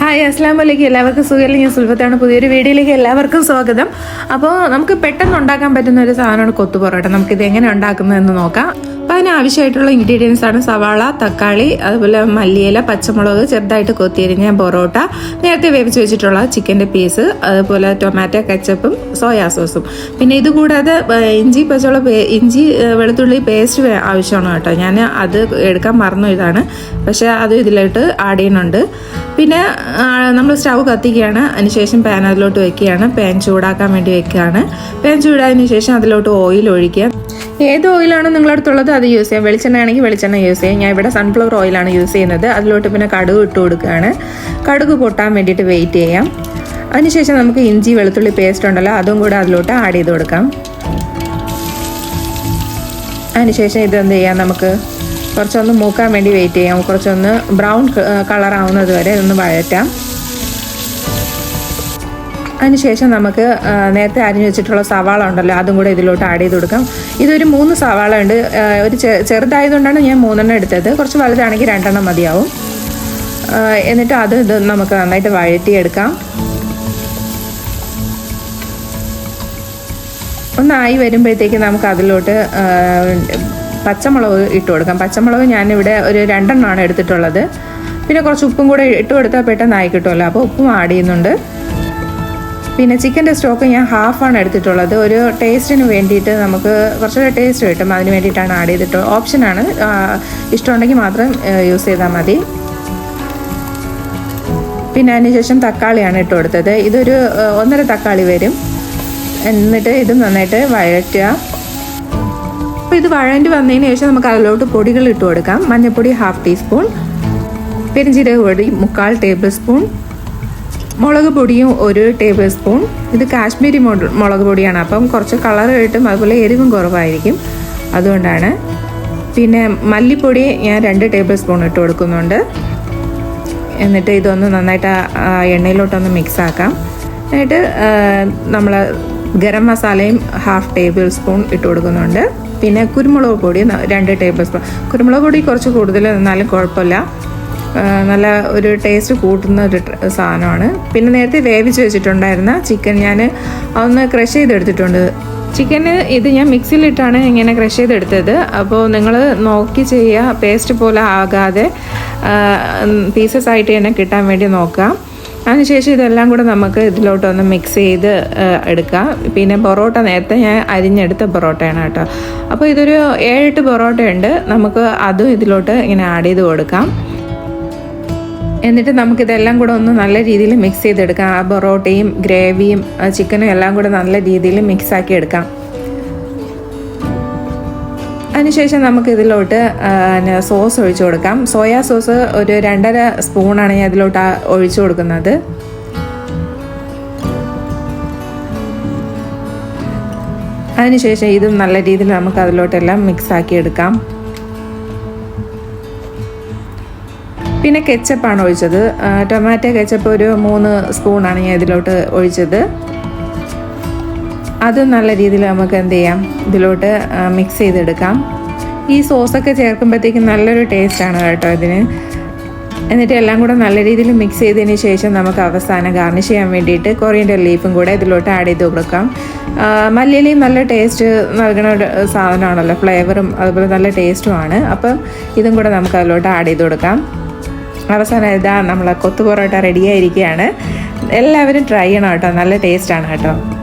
Hi അസ്ലാം വലൈക്കും എല്ലാവർക്കും സുഖമല്ലേ? ഞാൻ സുൽഭത്താണ് പുതിയൊരു വീഡിയോയിലേക്ക് എല്ലാവർക്കും സ്വാഗതം. അപ്പോൾ നമുക്ക് പെട്ടെന്ന് ഉണ്ടാക്കാൻ പറ്റുന്ന ഒരു സാധനമാണ് കൊത്തു പൊറോട്ട. നമുക്കിത് എങ്ങനെ ഉണ്ടാക്കുന്നതെന്ന് നോക്കാം. അപ്പോൾ അതിന് ആവശ്യമായിട്ടുള്ള ഇൻഗ്രീഡിയൻസ് ആണ് സവാള തക്കാളി അതുപോലെ മല്ലിയില പച്ചമുളക് ചെറുതായിട്ട് കൊത്തിയരിഞ്ഞ പൊറോട്ട നേരത്തെ വേവിച്ച് വെച്ചിട്ടുള്ള ചിക്കന്റെ പീസ് അതുപോലെ ടൊമാറ്റോ കച്ചപ്പും സോയാ സോസും പിന്നെ ഇതുകൂടാതെ ഇഞ്ചി പച്ചമുളക് ഇഞ്ചി വെളുത്തുള്ളി പേസ്റ്റ് ആവശ്യമാണ് കേട്ടോ. ഞാൻ അത് എടുക്കാൻ മറന്നു ഇതാണ്. പക്ഷേ അത് ഇതിലോട്ട് ആഡ് ചെയ്യുന്നുണ്ട്. പിന്നെ നമ്മൾ സ്റ്റൗ കത്തിക്കുകയാണ്. അതിനുശേഷം പാൻ അതിലോട്ട് വെക്കുകയാണ്. പാൻ ചൂടാക്കാൻ വേണ്ടി വെക്കുകയാണ്. പാൻ ചൂടായതിനു ശേഷം അതിലോട്ട് ഓയിൽ ഒഴിക്കുക. ഏത് ഓയിലാണോ നിങ്ങളുടെ അടുത്തുള്ളത് അത് യൂസ് ചെയ്യാം. വെളിച്ചെണ്ണ ആണെങ്കിൽ വെളിച്ചെണ്ണ യൂസ് ചെയ്യാം. ഞാൻ ഇവിടെ സൺഫ്ലവർ ഓയിലാണ് യൂസ് ചെയ്യുന്നത്. അതിലോട്ട് പിന്നെ കടുക് ഇട്ട് കൊടുക്കുകയാണ്. കടുക് പൊട്ടാൻ വേണ്ടിയിട്ട് വെയിറ്റ് ചെയ്യാം. അതിനുശേഷം നമുക്ക് ഇഞ്ചി വെളുത്തുള്ളി പേസ്റ്റ് ഉണ്ടല്ലോ അതും കൂടെ അതിലോട്ട് ആഡ് ചെയ്ത് കൊടുക്കാം. അതിനുശേഷം ഇതെന്ത് ചെയ്യാം നമുക്ക്? കുറച്ചൊന്ന് മൂക്കാൻ വേണ്ടി വെയിറ്റ് ചെയ്യാം. കുറച്ചൊന്ന് ബ്രൗൺ കളർ ആവുന്നത് വരെ ഒന്ന് വഴറ്റാം. അതിനുശേഷം നമുക്ക് നേരത്തെ അരിഞ്ഞു വെച്ചിട്ടുള്ള സവാള ഉണ്ടല്ലോ അതും കൂടെ ഇതിലോട്ട് ആഡ് ചെയ്ത് കൊടുക്കാം. ഇതൊരു മൂന്ന് സവാള ഉണ്ട്. ഒരു ചെറുതായതുകൊണ്ടാണ് ഞാൻ മൂന്നെണ്ണം എടുത്തത്. കുറച്ച് വലുതാണെങ്കിൽ രണ്ടെണ്ണം മതിയാവും. എന്നിട്ട് അത് ഇത് നമുക്ക് നന്നായിട്ട് വഴറ്റിയെടുക്കാം. ഒന്നായി വരുമ്പോഴത്തേക്ക് നമുക്ക് അതിലോട്ട് പച്ചമുളക് ഇട്ട് കൊടുക്കാം. പച്ചമുളക് ഞാനിവിടെ ഒരു രണ്ടെണ്ണമാണ് എടുത്തിട്ടുള്ളത്. പിന്നെ കുറച്ച് ഉപ്പും കൂടെ ഇട്ട് കൊടുത്താൽ പെട്ടെന്ന് ആയി കിട്ടുമല്ലോ. അപ്പോൾ ഉപ്പും ആഡ് ചെയ്യുന്നുണ്ട്. പിന്നെ ചിക്കന്റെ സ്റ്റോക്ക് ഞാൻ ഹാഫാണ് എടുത്തിട്ടുള്ളത്. ഒരു ടേസ്റ്റിന് വേണ്ടിയിട്ട് നമുക്ക് കുറച്ചുകൂടെ ടേസ്റ്റ് കിട്ടും. അതിന് വേണ്ടിയിട്ടാണ് ആഡ് ചെയ്തിട്ടുള്ളത് ഓപ്ഷനാണ് ഇഷ്ടമുണ്ടെങ്കിൽ മാത്രം യൂസ് ചെയ്താൽ മതി. പിന്നെ അതിനുശേഷം തക്കാളിയാണ് ഇട്ട് കൊടുത്തത്. ഇതൊരു ഒന്നര തക്കാളി വരും. എന്നിട്ട് ഇത് നന്നായിട്ട് വഴറ്റുക. അപ്പോൾ ഇത് വഴണ്ടി വന്നതിന് ശേഷം നമുക്ക് അതിലോട്ട് പൊടികൾ ഇട്ട് കൊടുക്കാം. മഞ്ഞൾപ്പൊടി ഹാഫ് ടീസ്പൂൺ. പെരിഞ്ചീരക പൊടി മുക്കാൽ ടേബിൾ സ്പൂൺ. മുളക് പൊടിയും ഒരു ടേബിൾ സ്പൂൺ. ഇത് കാശ്മീരി മുളക് പൊടിയാണ്. അപ്പം കുറച്ച് കളർ കിട്ടും. അതുപോലെ എരിവും കുറവായിരിക്കും. അതുകൊണ്ടാണ്. പിന്നെ മല്ലിപ്പൊടി ഞാൻ രണ്ട് ടേബിൾ സ്പൂൺ ഇട്ട് കൊടുക്കുന്നുണ്ട്. എന്നിട്ട് ഇതൊന്ന് നന്നായിട്ട് എണ്ണയിലോട്ടൊന്ന് മിക്സ് ആക്കാം എന്നിട്ട് നമ്മൾ ഗരം മസാലയും ഹാഫ് ടേബിൾ സ്പൂൺ ഇട്ട് കൊടുക്കുന്നുണ്ട്. പിന്നെ കുരുമുളക് പൊടി രണ്ട് ടേബിൾ സ്പൂൺ. കുരുമുളക് പൊടി കുറച്ച് കൂടുതൽ എന്നാലും കുഴപ്പമില്ല. നല്ല ഒരു ടേസ്റ്റ് കൂട്ടുന്ന ഒരു സാധനമാണ്. പിന്നെ നേരത്തെ വേവിച്ച് വെച്ചിട്ടുണ്ടായിരുന്ന ചിക്കൻ ഞാൻ അതൊന്ന് ക്രഷ് ചെയ്തെടുത്തിട്ടുണ്ട്. ചിക്കന് ഇത് ഞാൻ മിക്സിയിലിട്ടാണ് ഇങ്ങനെ ക്രഷ് ചെയ്തെടുത്തത്. അപ്പോൾ നിങ്ങൾ നോക്കി ചെയ്യുക പേസ്റ്റ് പോലെ ആകാതെ പീസസ് ആയിട്ട് തന്നെ കിട്ടാൻ വേണ്ടി നോക്കാം. അതിനുശേഷം ഇതെല്ലാം കൂടെ നമുക്ക് ഇതിലോട്ടൊന്ന് മിക്സ് ചെയ്ത് എടുക്കാം. പിന്നെ പൊറോട്ട നേരത്തെ ഞാൻ അരിഞ്ഞെടുത്ത പൊറോട്ടയാണ് കേട്ടോ. അപ്പോൾ ഇതൊരു ഏഴെട്ട് പൊറോട്ടയുണ്ട്. നമുക്ക് അതും ഇതിലോട്ട് ഇങ്ങനെ ആഡ് ചെയ്ത് കൊടുക്കാം. എന്നിട്ട് നമുക്കിതെല്ലാം കൂടെ ഒന്ന് നല്ല രീതിയിൽ മിക്സ് ചെയ്തെടുക്കാം. ആ പൊറോട്ടയും ഗ്രേവിയും ചിക്കനും എല്ലാം കൂടെ നല്ല രീതിയിൽ മിക്സ് ആക്കി എടുക്കാം. അതിനുശേഷം നമുക്ക് ഇതിലോട്ട് സോസ് ഒഴിച്ചു കൊടുക്കാം. സോയാ സോസ് ഒരു രണ്ടര സ്പൂണാണ് ഞാൻ ഇതിലോട്ട് ഒഴിച്ചു കൊടുക്കുന്നത്. അതിനുശേഷം ഇതും നല്ല രീതിയിൽ നമുക്ക് അതിലോട്ടെല്ലാം മിക്സ് ആക്കി എടുക്കാം. പിന്നെ കെച്ചപ്പാണ് ഒഴിച്ചത്. ടൊമാറ്റോ കെച്ചപ്പ് ഒരു മൂന്ന് സ്പൂണാണ് ഞാൻ ഇതിലോട്ട് ഒഴിച്ചത്. അത് നല്ല രീതിയിൽ നമുക്ക് എന്ത് ചെയ്യാം? ഇതിലോട്ട് മിക്സ് ചെയ്തെടുക്കാം. ഈ സോസൊക്കെ ചേർക്കുമ്പോഴത്തേക്കും നല്ലൊരു ടേസ്റ്റാണ് കേട്ടോ ഇതിന്. എന്നിട്ട് എല്ലാം കൂടെ നല്ല രീതിയിൽ മിക്സ് ചെയ്തതിന് ശേഷം നമുക്ക് അവസാനം ഗാർണിഷ് ചെയ്യാൻ വേണ്ടിയിട്ട് കൊറിയന്റെ ലീഫും കൂടെ ഇതിലോട്ട് ആഡ് ചെയ്ത് കൊടുക്കാം. മല്ലിയിലയും നല്ല ടേസ്റ്റ് നൽകുന്ന ഒരു സാധനമാണല്ലോ. ഫ്ലേവറും അതുപോലെ നല്ല ടേസ്റ്റുമാണ് അപ്പം ഇതും കൂടെ നമുക്ക് അതിലോട്ട് ആഡ് ചെയ്ത് കൊടുക്കാം. അവസാനം ഇതാ നമ്മളെ കൊത്തു പൊറോട്ട റെഡിയായിരിക്കുകയാണ് എല്ലാവരും ട്രൈ ചെയ്യണം കേട്ടോ. നല്ല ടേസ്റ്റാണ് കേട്ടോ.